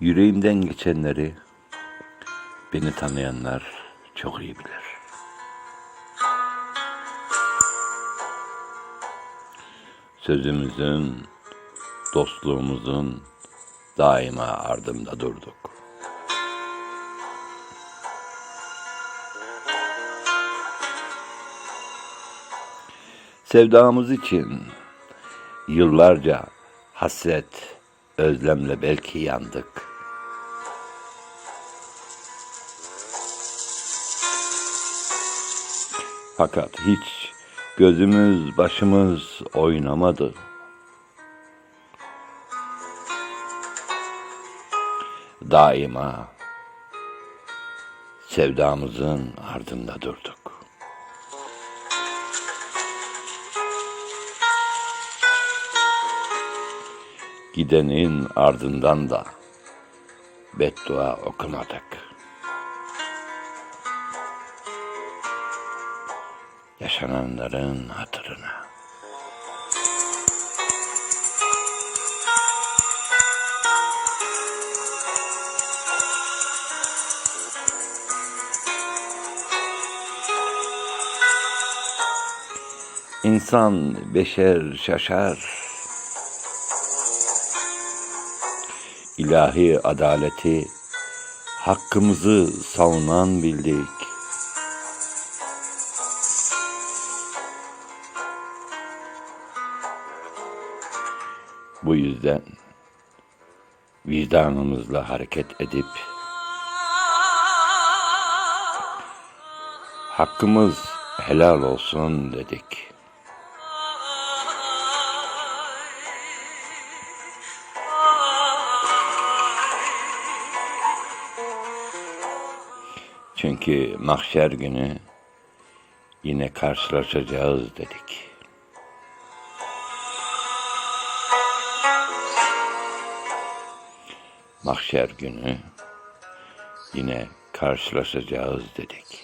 Yüreğimden geçenleri beni tanıyanlar çok iyi bilir. Sözümüzün, dostluğumuzun daima ardımda durduk. Sevdamız için yıllarca hasret, özlemle belki yandık. Fakat hiç gözümüz başımız oynamadı. Daima sevdamızın ardında durduk. Gidenin ardından da beddua okumadık. Yaşananların hatırına. İnsan beşer şaşar. İlahi adaleti hakkımızı savunan bildik. Bu yüzden vicdanımızla hareket edip hakkımız helal olsun dedik. Çünkü mahşer günü yine karşılaşacağız dedik. Mahşer günü yine karşılaşacağız dedik.